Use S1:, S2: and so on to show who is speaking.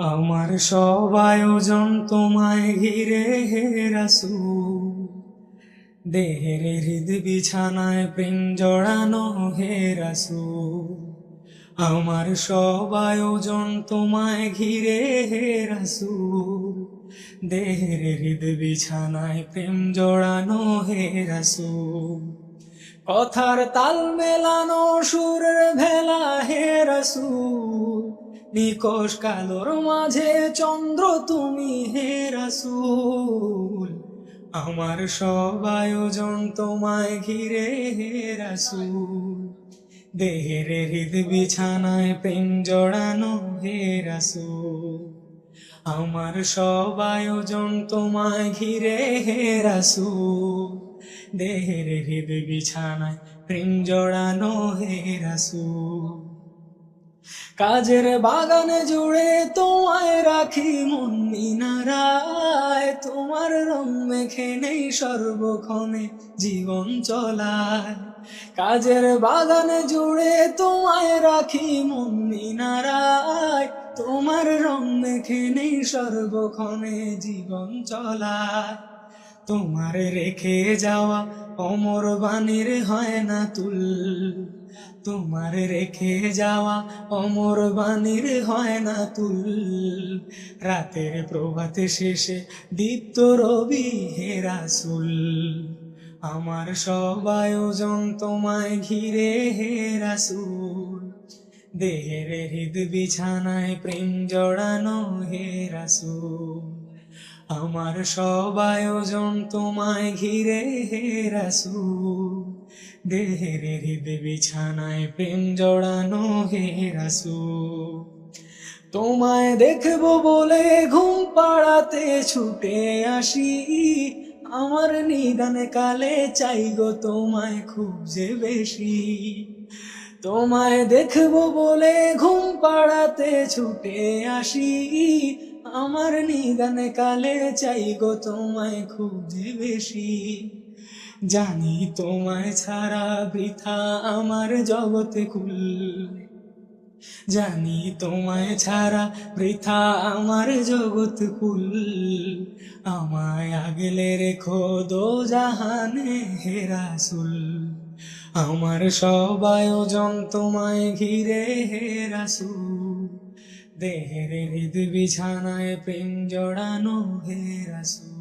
S1: আমার সব আয়োজন তোমায় ঘিরে হে রাসু দেহের হৃদ বিছানায় প্রেম জড়ানো হে রাসু আমার সব আয়োজন তোমায় ঘিরে হে রাসু দেহের হৃদ বিছানায় প্রেম জড়ানো হে রাসু কথার তাল মেলানো সুরের ভেলা হে রাসূল। নিকশ কালোর মাঝে চন্দ্র তুমি হে রাসূল। আমার সব আয়োজন তোমায় ঘিরে হে রাসূল। দেহের হৃদ বিছানায় প্রেম জড়ানো হে রাসূল। আমার সব আয়োজন তোমায় ঘিরে হে রাসূল। দেহের হৃদ বিছানায় প্রেম জড়ানো হে রাসূল। কাজের বাগানে জুড়ে তোমায় রাখি মন মিনারায়। তোমার রং মেখে নেই সর্বক্ষণে জীবন চলায়। কাজের বাগানে জুড়ে তোমায় রাখি মন মিনারায়। তোমার রং মেখে নেই সর্বক্ষণে জীবন চলায়। তোমার রেখে যাওয়া অমর বাণীর হয় না তুল। তোমার রেখে যাওয়া অমর বাণীর হয় না তুল। রাতের প্রভাতে শেষে দীপ্ত রবি হে রাসুল। আমার সব আয়োজন তোমায় ঘিরে হে রাসুল। দেহের হৃদ বিছানায় প্রেম জড়ানো হে রাসুল। আমার সব আয়োজন তোমায় ঘিরে, হে রাসুল। দেহের বিছানায় প্রেম জড়ানো, হে রাসুল। তোমায় দেখব বলে ঘুম পাড়াতে ছুটে আসি। আমার নিদান কালে চাই গো তোমায় খুব যে বেশি। তোমায় দেখব বলে ঘুম পাড়াতে ছুটে আসি। আমার নিদানে কালে চাই গো তোমায় খুব যে বেশি। জানি তোমায় ছাড়া বৃথা আমার জগতে কুল। জানি তোমায় ছাড়া বৃথা আমার জগৎ কুল। আমায় আগলে রেখো দো জাহানে হে রাসুল। আমার সব আয়োজন তোমায় ঘিরে হে রাসুল। দেহের হৃদ বিছানায় প্রেম জড়ানো হে রাসুল